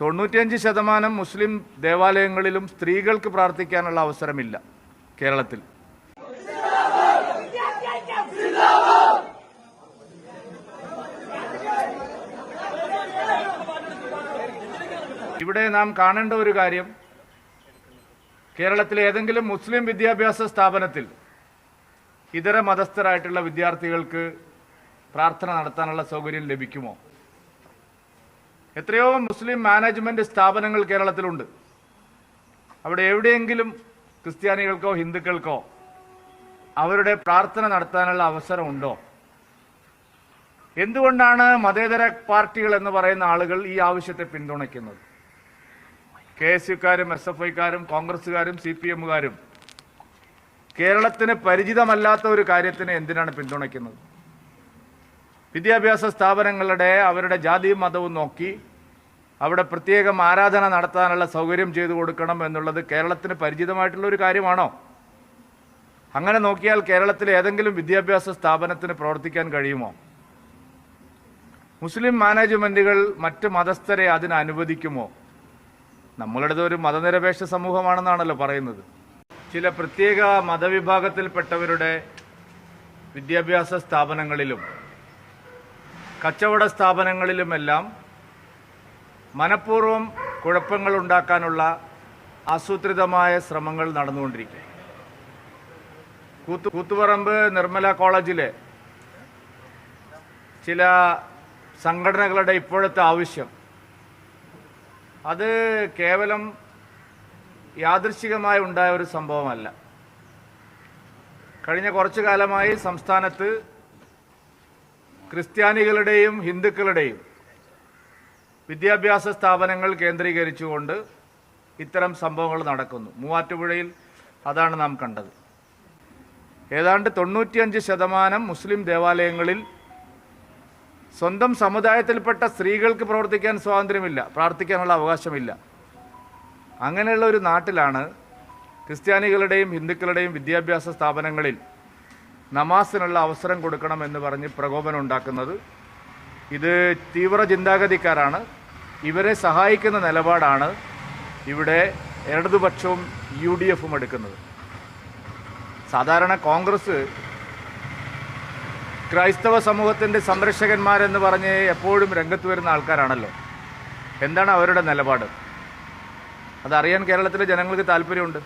തൊണ്ണൂറ്റിയഞ്ച് ശതമാനം മുസ്ലിം ദേവാലയങ്ങളിലും സ്ത്രീകൾക്ക് പ്രാർത്ഥിക്കാനുള്ള അവസരമില്ല കേരളത്തിൽ. ഇവിടെ നാം കാണേണ്ട ഒരു കാര്യം കേരളത്തിലെ ഏതെങ്കിലും മുസ്ലിം വിദ്യാഭ്യാസ സ്ഥാപനത്തിൽ ഇതര മതസ്ഥരായിട്ടുള്ള വിദ്യാർത്ഥികൾക്ക് പ്രാർത്ഥന നടത്താനുള്ള സൗകര്യം ലഭിക്കുമോ? എത്രയോ മുസ്ലിം മാനേജ്മെന്റ് സ്ഥാപനങ്ങൾ കേരളത്തിലുണ്ട്. അവിടെ എവിടെയെങ്കിലും ക്രിസ്ത്യാനികൾക്കോ ഹിന്ദുക്കൾക്കോ അവരുടെ പ്രാർത്ഥന നടത്താനുള്ള അവസരമുണ്ടോ? എന്തുകൊണ്ടാണ് മതേതര പാർട്ടികൾ എന്ന് പറയുന്ന ആളുകൾ ഈ ആവശ്യത്തെ പിന്തുണയ്ക്കുന്നത്? കെ എസ് യുക്കാരും എസ് എഫ് ഐക്കാരും കോൺഗ്രസ്സുകാരും സി പി എമ്മുകാരും കേരളത്തിന് പരിചിതമല്ലാത്ത ഒരു കാര്യത്തിന് എന്തിനാണ് പിന്തുണയ്ക്കുന്നത്? വിദ്യാഭ്യാസ സ്ഥാപനങ്ങളുടെ അവരുടെ ജാതിയും മതവും നോക്കി അവിടെ പ്രത്യേകം ആരാധന നടത്താനുള്ള സൗകര്യം ചെയ്തു കൊടുക്കണം എന്നുള്ളത് കേരളത്തിന് പരിചിതമായിട്ടുള്ള ഒരു കാര്യമാണോ? അങ്ങനെ നോക്കിയാൽ കേരളത്തിലെ ഏതെങ്കിലും വിദ്യാഭ്യാസ സ്ഥാപനത്തിന് പ്രവർത്തിക്കാൻ കഴിയുമോ? മുസ്ലിം മാനേജ്മെന്റുകൾ മറ്റ് മതസ്ഥരെ അതിന് അനുവദിക്കുമോ? നമ്മളുടേത് ഒരു മതനിരപേക്ഷ സമൂഹമാണെന്നാണല്ലോ പറയുന്നത്. ചില പ്രത്യേക മതവിഭാഗത്തിൽപ്പെട്ടവരുടെ വിദ്യാഭ്യാസ സ്ഥാപനങ്ങളിലും കച്ചവട സ്ഥാപനങ്ങളിലുമെല്ലാം മനഃപൂർവം കുഴപ്പങ്ങൾ ഉണ്ടാക്കാനുള്ള ആസൂത്രിതമായ ശ്രമങ്ങൾ നടന്നുകൊണ്ടിരിക്കുക കൂത്തു കൂത്തുപറമ്പ് നിർമ്മല കോളേജിലെ ചില സംഘടനകളുടെ ഇപ്പോഴത്തെ ആവശ്യം. അത് കേവലം യാദൃശികമായി ഉണ്ടായ ഒരു സംഭവമല്ല. കഴിഞ്ഞ കുറച്ചു കാലമായി സംസ്ഥാനത്ത് ക്രിസ്ത്യാനികളുടെയും ഹിന്ദുക്കളുടെയും വിദ്യാഭ്യാസ സ്ഥാപനങ്ങൾ കേന്ദ്രീകരിച്ചുകൊണ്ട് ഇത്തരം സംഭവങ്ങൾ നടക്കുന്നു. മൂവാറ്റുപുഴയിൽ അതാണ് നാം കണ്ടത്. ഏതാണ്ട് തൊണ്ണൂറ്റിയഞ്ച് ശതമാനം മുസ്ലിം ദേവാലയങ്ങളിൽ സ്വന്തം സമുദായത്തിൽപ്പെട്ട സ്ത്രീകൾക്ക് പ്രവർത്തിക്കാൻ സ്വാതന്ത്ര്യമില്ല പ്രാർത്ഥിക്കാനുള്ള അവകാശമില്ല. അങ്ങനെയുള്ള ഒരു നാട്ടിലാണ് ക്രിസ്ത്യാനികളുടെയും ഹിന്ദുക്കളുടെയും വിദ്യാഭ്യാസ സ്ഥാപനങ്ങളിൽ നമാസിനുള്ള അവസരം കൊടുക്കണം എന്ന് പറഞ്ഞ് പ്രകോപനം ഉണ്ടാക്കുന്നത്. ഇത് തീവ്ര ചിന്താഗതിക്കാരാണ് ഇവരെ സഹായിക്കുന്ന നിലപാടാണ് ഇവിടെ ഇടതുപക്ഷവും യു ഡി എഫും എടുക്കുന്നത്. സാധാരണ കോൺഗ്രസ് ക്രൈസ്തവ സമൂഹത്തിന്റെ സംരക്ഷകന്മാരെന്ന് പറഞ്ഞ് എപ്പോഴും രംഗത്ത് വരുന്ന ആൾക്കാരാണല്ലോ. എന്താണ് അവരുടെ നിലപാട്? അതറിയാൻ കേരളത്തിലെ ജനങ്ങൾക്ക് താല്പര്യമുണ്ട്.